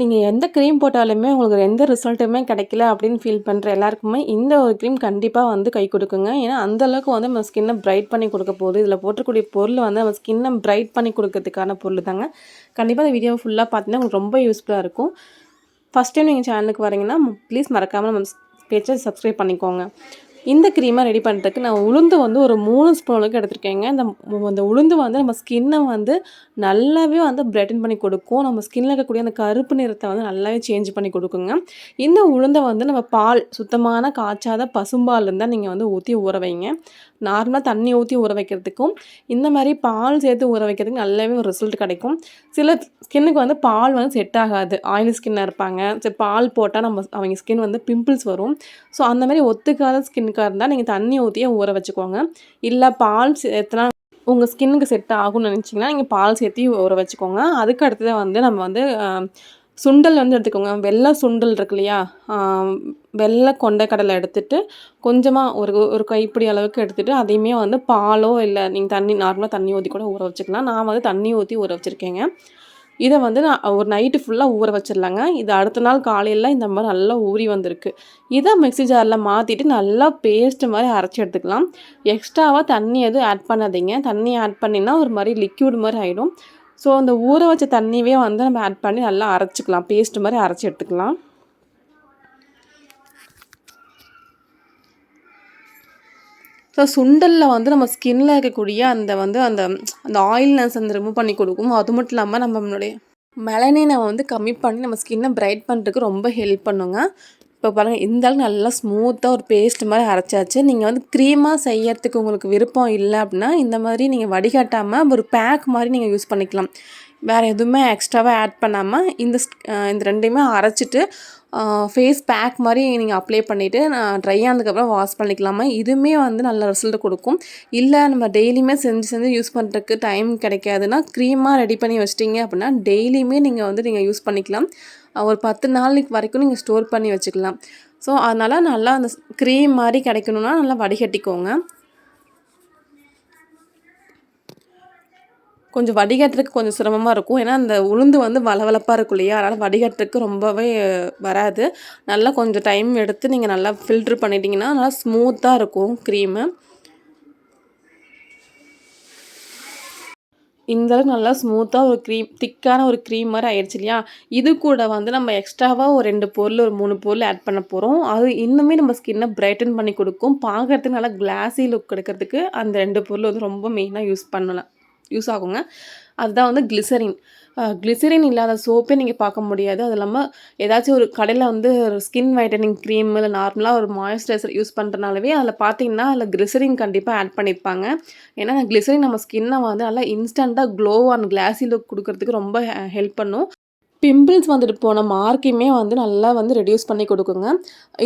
நீங்கள் எந்த க்ரீம் போட்டாலுமே உங்களுக்கு எந்த ரிசல்ட்டுமே கிடைக்கல அப்படின்னு ஃபீல் பண்ணுற எல்லாருக்குமே இந்த ஒரு க்ரீம் கண்டிப்பாக வந்து கை கொடுக்குங்க. ஏன்னா அந்த அளவுக்கு வந்து நம்ம ஸ்கின்னை பிரைட் பண்ணி கொடுக்க போகுது. இதில் போட்டக்கூடிய பொருள் வந்து நம்ம ஸ்கின்னை பிரைட் பண்ணி கொடுக்கறதுக்கான பொருள் தாங்க கண்டிப்பாக இந்த வீடியோ ஃபுல்லாக பார்த்தீங்கன்னா உங்களுக்கு ரொம்ப யூஸ்ஃபுல்லாக இருக்கும். ஃபஸ்ட் டைம் நீங்கள் சேனலுக்கு வரீங்கன்னா ப்ளீஸ் மறக்காமல் நம்ம பேஜை சப்ஸ்கிரைப் பண்ணிக்கோங்க. இந்த க்ரீமை ரெடி பண்ணுறதுக்கு நான் உளுந்து வந்து ஒரு மூணு ஸ்பூன் அளவுக்கு எடுத்திருக்கேங்க. இந்த இந்த உளுந்து வந்து நம்ம ஸ்கின்னை வந்து நல்லாவே வந்து பிரைட்டன் பண்ணி கொடுக்கும். நம்ம ஸ்கின்ல இருக்கக்கூடிய அந்த கருப்பு நிறத்தை வந்து நல்லாவே சேஞ்ச் பண்ணி கொடுக்குங்க. இந்த உளுந்தை வந்து நம்ம பால் சுத்தமான காய்ச்சாத பசும்பால் இருந்தால் நீங்கள் வந்து ஊற்றி ஊற வைங்க. நார்மலாக தண்ணி ஊற்றி ஊற வைக்கிறதுக்கும் இந்த மாதிரி பால் சேர்த்து ஊற வைக்கிறதுக்கு நல்லாவே ஒரு ரிசல்ட் கிடைக்கும். சில ஸ்கின்னுக்கு வந்து பால் வந்து செட் ஆகாது. ஆயில் ஸ்கின்னாக இருப்பாங்க. சரி பால் போட்டால் நம்ம அவங்க ஸ்கின் வந்து பிம்பிள்ஸ் வரும். ஸோ அந்த மாதிரி ஒத்துக்காத ஸ்கின் ஸ்கின்னுக்காக இருந்தால் நீங்கள் தண்ணி ஊற்றியே ஊற வச்சுக்கோங்க. இல்லை பால் சேர்த்துனா உங்கள் ஸ்கின்னுக்கு செட் ஆகும்னு நினச்சிங்கன்னா நீங்கள் பால் சேர்த்து ஊற வச்சுக்கோங்க. அதுக்கு அடுத்தது வந்து நம்ம வந்து சுண்டல் வந்து எடுத்துக்கோங்க. வெள்ளை சுண்டல் இருக்கு இல்லையா? வெள்ளை கொண்டை கடலை எடுத்துட்டு கொஞ்சமாக ஒரு ஒரு கைப்பிடி அளவுக்கு எடுத்துட்டு அதையுமே வந்து பாலோ இல்லை நீங்கள் தண்ணி நார்மலாக தண்ணி ஊற்றி கூட ஊற வச்சுக்கலாம். நான் வந்து தண்ணி ஊற்றி ஊற வச்சுருக்கேங்க. இதை வந்து நான் ஒரு நைட்டு ஃபுல்லாக ஊற வச்சிடலாங்க. இது அடுத்த நாள் காலையில் இந்த மாதிரி நல்லா ஊறி வந்திருக்கு. இதை மிக்ஸி ஜாரில் மாற்றிட்டு நல்லா பேஸ்ட் மாதிரி அரைச்சி எடுத்துக்கலாம். எக்ஸ்ட்ராவாக தண்ணி எதுவும் ஆட் பண்ணாதீங்க. தண்ணி ஆட் பண்ணினா ஒரு மாதிரி லிக்யூட் மாதிரி ஆகிடும் ஸோ அந்த ஊற வச்ச தண்ணியவே வந்து நம்ம ஆட் பண்ணி நல்லா அரைச்சிக்கலாம். பேஸ்ட் மாதிரி அரைச்சி எடுத்துக்கலாம். ஸோ சுண்டலில் வந்து நம்ம ஸ்கின்ல இருக்கக்கூடிய அந்த வந்து அந்த அந்த ஆயில்னஸ் அந்த ரிமூவ் பண்ணி கொடுக்கும். அது மட்டும் இல்லாமல் நம்மளுடைய மெலனினை வந்து கம்மி பண்ணி நம்ம ஸ்கின்னை பிரைட் பண்ணுறதுக்கு ரொம்ப ஹெல்ப் பண்ணுங்க. இப்போ பாருங்கள் இந்த அளவுக்கு நல்லா ஸ்மூத்தாக ஒரு பேஸ்ட் மாதிரி அரைச்சாச்சு. நீங்கள் வந்து க்ரீமாக செய்யறதுக்கு உங்களுக்கு விருப்பம் இல்லை அப்படின்னா இந்த மாதிரி நீங்கள் வடிகட்டாமல் ஒரு பேக் மாதிரி நீங்கள் யூஸ் பண்ணிக்கலாம். வேறு எதுவுமே எக்ஸ்ட்ராவாக ஆட் பண்ணாமல் இந்த இந்த ரெண்டையுமே அரைச்சிட்டு ஃபேஸ் பேக் மாதிரி நீங்கள் அப்ளை பண்ணிவிட்டு நான் ட்ரை ஆனதுக்கப்புறம் வாஷ் பண்ணிக்கலாமா? இதுவுமே வந்து நல்ல ரிசல்ட் கொடுக்கும். இல்லை நம்ம டெய்லியுமே செஞ்சு செஞ்சு யூஸ் பண்ணுறதுக்கு டைம் கிடைக்காதுன்னா க்ரீமாக ரெடி பண்ணி வச்சிட்டிங்க அப்படின்னா டெய்லியுமே நீங்கள் வந்து நீங்கள் யூஸ் பண்ணிக்கலாம். ஒரு பத்து நாளைக்கு வரைக்கும் நீங்கள் ஸ்டோர் பண்ணி வச்சுக்கலாம். ஸோ அதனால் நல்லா அந்த க்ரீம் மாதிரி கிடைக்கணுன்னா நல்லா வடிகட்டிக்கோங்க. கொஞ்சம் வடிகட்டுறதுக்கு கொஞ்சம் சிரமமாக இருக்கும். ஏன்னா அந்த உளுந்து வந்து வளவளப்பாக இருக்கும் இல்லையா? அதனால் வடிகட்டுறதுக்கு ரொம்பவே வராது. நல்லா கொஞ்சம் டைம் எடுத்து நீங்கள் நல்லா ஃபில்ட்ரு பண்ணிட்டீங்கன்னா நல்லா ஸ்மூத்தாக இருக்கும் க்ரீமு இந்த அளவுக்கு நல்லா ஸ்மூத்தாக ஒரு க்ரீம் திக்கான ஒரு க்ரீம் மாதிரி ஆயிடுச்சு இல்லையா? இது கூட வந்து நம்ம எக்ஸ்ட்ராவாக ஒரு ரெண்டு பொருள் ஒரு மூணு பொருள் ஆட் பண்ண போகிறோம் அது இன்னுமே நம்ம ஸ்கின்னை பிரைட்டன் பண்ணி கொடுக்கும். பார்க்குறதுக்கு நல்லா கிளாஸி லுக் எடுக்கிறதுக்கு அந்த ரெண்டு பொருள் வந்து ரொம்ப மெயினாக யூஸ் பண்ணலாம். யூஸ் ஆகுங்க. அதுதான் வந்து கிளிசரின் கிளிசரின் இல்லாத சோப்பே நீங்கள் பார்க்க முடியாது. அது இல்லாமல் ஏதாச்சும் ஒரு கடையில் வந்து ஒரு ஸ்கின் வைட்டனிங் க்ரீம் இல்லை நார்மலாக ஒரு மாய்ஸ்சரைசர் யூஸ் பண்ணுறனாலவே அதில் பார்த்தீங்கன்னா அதில் கிளிசரின் கண்டிப்பாக ஆட் பண்ணியிருப்பாங்க ஏன்னா அந்த கிளிசரின் நம்ம ஸ்கின்னை வந்து நல்லா இன்ஸ்டண்ட்டாக க்ளோ அண்ட் கிளாஸி லுக் கொடுக்கறதுக்கு ரொம்ப ஹெல்ப் பண்ணும். பிம்பிள்ஸ் வந்துட்டு போன மார்க்கையுமே வந்து நல்லா வந்து ரெடியூஸ் பண்ணி கொடுக்குங்க.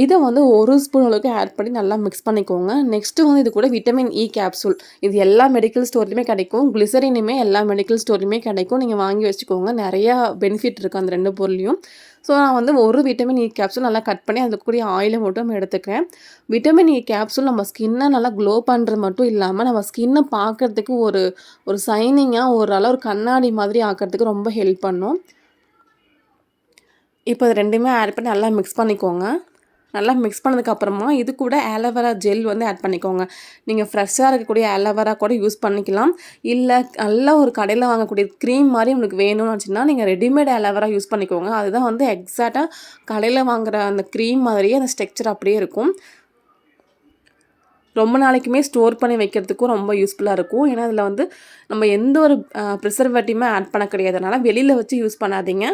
இதை வந்து ஒரு ஸ்பூன் அளவுக்கு ஆட் பண்ணி நல்லா மிக்ஸ் பண்ணிக்கோங்க. நெக்ஸ்ட்டு வந்து இது கூட விட்டமின் இ கேப்சூல் இது எல்லா மெடிக்கல் ஸ்டோர்லையுமே கிடைக்கும். கிளிசரினுமே எல்லா மெடிக்கல் ஸ்டோர்லையுமே கிடைக்கும். நீங்கள் வாங்கி வச்சுக்கோங்க. நிறையா பெனிஃபிட் இருக்குது அந்த ரெண்டு பொருளையும். ஸோ நான் வந்து ஒரு விட்டமின் இ கேப்சூல் நல்லா கட் பண்ணி அதுக்கு கூடிய ஆயிலை மட்டும் எடுத்துக்கிறேன். விட்டமின் இ கேப்சூல் நம்ம ஸ்கின்னை நல்லா க்ளோ பண்ணுறது மட்டும் இல்லாமல் நம்ம ஸ்கின்னை பார்க்கறதுக்கு ஒரு ஒரு சைனிங்காக ஒரு அளவு ஒரு கண்ணாடி மாதிரி ஆக்கிறதுக்கு ரொம்ப ஹெல்ப் பண்ணும். இப்போ இது ரெண்டுமே ஆட் பண்ணி நல்லா மிக்ஸ் பண்ணிக்கோங்க. நல்லா மிக்ஸ் பண்ணதுக்கப்புறமா இது கூட ஆலோவேரா ஜெல் வந்து ஆட் பண்ணிக்கோங்க. நீங்கள் ஃப்ரெஷ்ஷாக இருக்கக்கூடிய ஆலோவேரா கூட யூஸ் பண்ணிக்கலாம். இல்லை நல்லா ஒரு கடையில் வாங்கக்கூடிய க்ரீம் மாதிரி உங்களுக்கு வேணும்னு வச்சுன்னா நீங்கள் ரெடிமேட் ஆலோவேரா யூஸ் பண்ணிக்கோங்க. அதுதான் வந்து எக்ஸாக்டாக கடையில் வாங்குகிற அந்த க்ரீம் மாதிரியே அந்த ஸ்ட்ரக்சர் அப்படியே இருக்கும். ரொம்ப நாளைக்குமே ஸ்டோர் பண்ணி வைக்கிறதுக்கும் ரொம்ப யூஸ்ஃபுல்லாக இருக்கும். ஏன்னா அதில் வந்து நம்ம எந்த ஒரு ப்ரிசர்வேட்டிவுமே ஆட் பண்ண கிடையாதுனால வெளியில் வச்சு யூஸ் பண்ணாதீங்க.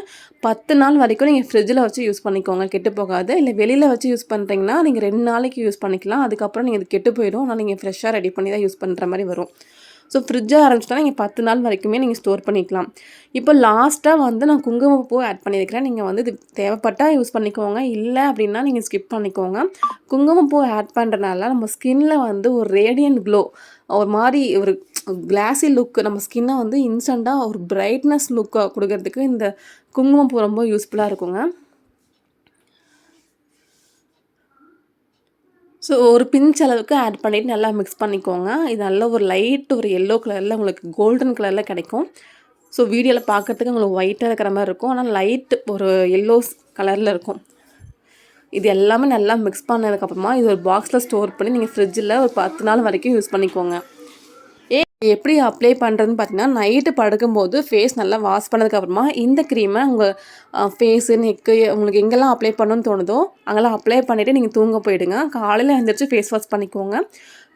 பத்து நாள் வரைக்கும் நீங்கள் ஃப்ரிட்ஜில் வச்சு யூஸ் பண்ணிக்கோங்க. கெட்டு போகாது. இல்லை வெளியில் வச்சு யூஸ் பண்ணுறீங்கன்னா நீங்கள் ரெண்டு நாளைக்கு யூஸ் பண்ணிக்கலாம். அதுக்கப்புறம் நீங்கள் அது கெட்டு போயிடும். ஆனால் நீங்கள் ஃப்ரெஷ்ஷாக ரெடி பண்ணி தான் யூஸ் பண்ணுற மாதிரி வரும். ஸோ ஃப்ரிட்ஜாக ஆரம்பிச்சிட்டா நீங்கள் பத்து நாள் வரைக்குமே நீங்கள் ஸ்டோர் பண்ணிக்கலாம். இப்போ லாஸ்ட்டாக வந்து நான் குங்குமப்பூ ஆட் பண்ணியிருக்கிறேன் நீங்கள் வந்து இது தேவைப்பட்டால் யூஸ் பண்ணிக்கோங்க. இல்லை அப்படின்னா நீங்கள் ஸ்கிப் பண்ணிக்கோங்க. குங்குமப்பூ ஆட் பண்ணுறனால நம்ம ஸ்கின்ல வந்து ஒரு ரேடியன்ட் க்ளோ ஒரு மாதிரி ஒரு கிளாஸி லுக் நம்ம ஸ்கின்னை வந்து இன்ஸ்டண்ட்டாக ஒரு பிரைட்னஸ் லுக்கை கொடுக்கறதுக்கு இந்த குங்குமப்பூ ரொம்ப யூஸ்ஃபுல்லாக இருக்குங்க. ஸோ ஒரு பிஞ்ச் அளவுக்கு ஆட் பண்ணிவிட்டு நல்லா மிக்ஸ் பண்ணிக்கோங்க. இது நல்ல ஒரு லைட் ஒரு எல்லோ கலரில் உங்களுக்கு கோல்டன் கலரில் கிடைக்கும். ஸோ வீடியோவில் பார்க்கறதுக்கு உங்களுக்கு ஒயிட்டாக இருக்கிற மாதிரி இருக்கும். ஆனால் லைட் ஒரு எல்லோஸ் கலரில் இருக்கும். இது எல்லாமே நல்லா மிக்ஸ் பண்ணதுக்கப்புறமா இது ஒரு பாக்ஸில் ஸ்டோர் பண்ணி நீங்கள் ஃப்ரிட்ஜில் ஒரு பத்து நாள் வரைக்கும் யூஸ் பண்ணிக்கோங்க. எப்படி அப்ளை பண்ணுறதுன்னு பார்த்தீங்கன்னா நைட்டு படுக்கும்போது ஃபேஸ் நல்லா வாஷ் பண்ணதுக்கப்புறமா இந்த க்ரீமை உங்கள் ஃபேஸு நெக்கு உங்களுக்கு எங்கெல்லாம் அப்ளை பண்ணணும்னு தோணுதோ அங்கெல்லாம் அப்ளை பண்ணிவிட்டு நீங்கள் தூங்க போயிடுங்க. காலையில் எழுந்திரிச்சு ஃபேஸ் வாஷ் பண்ணிக்கோங்க.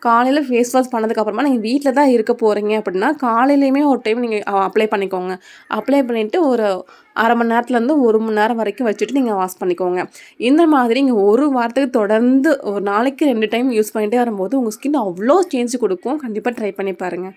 காலையில் ஃபேஸ் வாஷ் பண்ணதுக்கப்புறமா நீங்கள் வீட்டில் தான் இருக்க போகிறீங்க அப்படின்னா காலையிலையுமே ஒரு டைம் நீங்கள் அப்ளை பண்ணிக்கோங்க. அப்ளை பண்ணிவிட்டு ஒரு அரை மணி நேரத்துலேருந்து ஒரு மணி நேரம் வரைக்கும் வச்சுட்டு நீங்கள் வாஷ் பண்ணிக்கோங்க. இந்த மாதிரி நீங்கள் ஒரு வாரத்துக்கு தொடர்ந்து ஒரு நாளைக்கு ரெண்டு டைம் யூஸ் பண்ணிகிட்டே வரும்போது உங்கள் ஸ்கின் அவ்வளோ சேஞ்ச் கொடுக்கும். கண்டிப்பாக ட்ரை பண்ணி பாருங்கள்